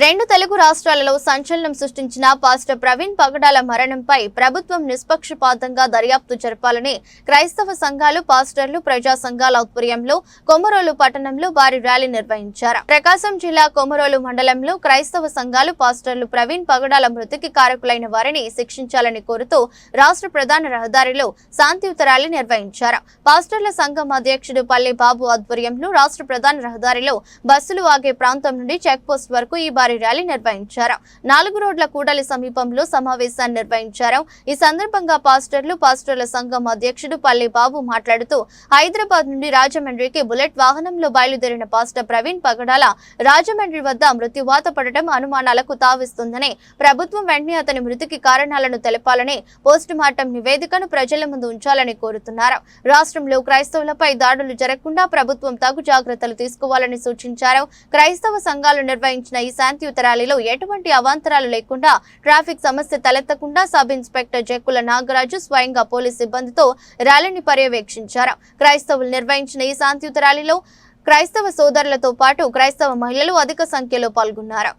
రెండు తెలుగు రాష్ట్రాలలో సంచలనం సృష్టించిన పాస్టర్ ప్రవీణ్ పగడాల మరణంపై ప్రభుత్వం నిష్పక్షపాతంగా దర్యాప్తు జరపాలని క్రైస్తవ సంఘాలు పాస్టర్లు ప్రజా సంఘాల ఆధ్వర్యంలో కొమరోలు పట్టణంలో భారీ ర్యాలీ నిర్వహించారు. ప్రకాశం జిల్లా కొమరోలు మండలంలో క్రైస్తవ సంఘాలు పాస్టర్లు ప్రవీణ్ పగడాల మృతికి కారకులైన వారిని శిక్షించాలని కోరుతూ రాష్ట్ర ప్రధాన రహదారిలో శాంతియుత ర్యాలీ నిర్వహించారు. పాస్టర్ల సంఘం అధ్యక్షుడు పల్లె బాబు ఆధ్వర్యంలో రాష్ట్ర ప్రధాన రహదారిలో బస్సులు ఆగే ప్రాంతం నుండి చెక్పోస్ట్ వరకు ఈ భారీ ర్యాలీ నిర్వహించారు. నాలుగు రోడ్ల కూడలి సమీపంలో సమావేశాన్ని నిర్వహించారు. ఈ సందర్భంగా పాస్టర్లు పాస్టర్ల సంఘం అధ్యక్షుడు పల్లెబాబు మాట్లాడుతూ హైదరాబాద్ నుండి రాజమండ్రికి బుల్లెట్ వాహనంలో బయలుదేరిన పాస్టర్ ప్రవీణ్ పగడాల రాజమండ్రి వద్ద మృత్యువాత పడటం అనుమానాలకు తావిస్తుందని ప్రభుత్వం వెంటనే అతని మృతికి కారణాలను తెలపాలని పోస్టు మార్టం నివేదికను ప్రజల ముందు ఉంచాలని కోరుతున్నారు. రాష్ట్రంలో క్రైస్తవులపై దాడులు జరగకుండా ప్రభుత్వం తగు జాగ్రత్తలు తీసుకోవాలని సూచించారు. క్రైస్తవ సంఘాలు నిర్వహించిన ఈ శాంతియుత ర్యాలీలో ఎటువంటి అవాంతరాలు లేకుండా ట్రాఫిక్ సమస్య తలెత్తకుండా సబ్ ఇన్స్పెక్టర్ జక్కుల నాగరాజు స్వయంగా పోలీస్ సిబ్బందితో ర్యాలీని పర్యవేక్షించారు. క్రైస్తవులు నిర్వహించిన ఈ శాంతియుత ర్యాలీలో క్రైస్తవ సోదరులతో పాటు క్రైస్తవ మహిళలు అధిక సంఖ్యలో పాల్గొన్నారు.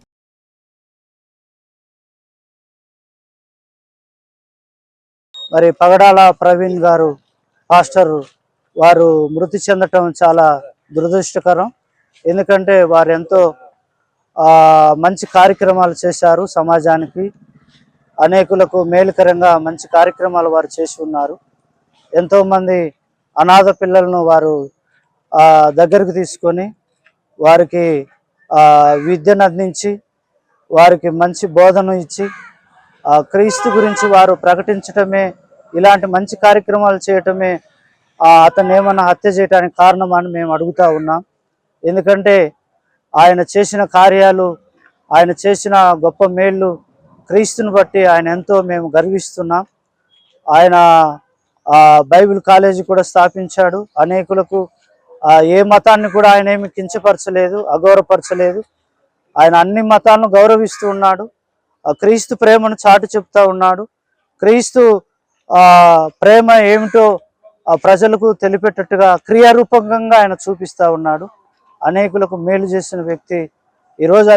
మరి పగడాల ప్రవీణ్ గారు పాస్టర్ వారు మృతి చెందటం చాలా దురదృష్టకరం. ఎందుకంటే వారు ఎంతో మంచి కార్యక్రమాలు చేశారు సమాజానికి. అనేకులకు మేలుకరంగా మంచి కార్యక్రమాలు వారు చేసి ఉన్నారు. ఎంతోమంది అనాథ పిల్లలను వారు దగ్గరకు తీసుకొని వారికి విద్యను అందించి వారికి మంచి బోధన ఇచ్చి క్రీస్తు గురించి వారు ప్రకటించటమే ఇలాంటి మంచి కార్యక్రమాలు చేయటమే అతను ఏమన్నా హత్య చేయడానికి కారణమని మేము అడుగుతా ఉన్నాం. ఎందుకంటే ఆయన చేసిన కార్యాలు ఆయన చేసిన గొప్ప మేళ్ళు క్రీస్తుని బట్టి ఆయన ఎంతో మేము గర్విస్తున్నాం. ఆయన బైబిల్ కాలేజీ కూడా స్థాపించాడు. అనేకులకు ఏ మతాన్ని కూడా ఆయన ఏమి కించపరచలేదు అగౌరవపరచలేదు. ఆయన అన్ని మతాలను గౌరవిస్తూ ఉన్నాడు. ఆ క్రీస్తు ప్రేమను చాటు చెప్తా ఉన్నాడు. క్రీస్తు ప్రేమ ఏమిటో ప్రజలకు తెలిపేటట్టుగా క్రియారూపకంగా ఆయన చూపిస్తూ ఉన్నాడు. అనేకులకు మేలు చేసిన వ్యక్తి ఈరోజు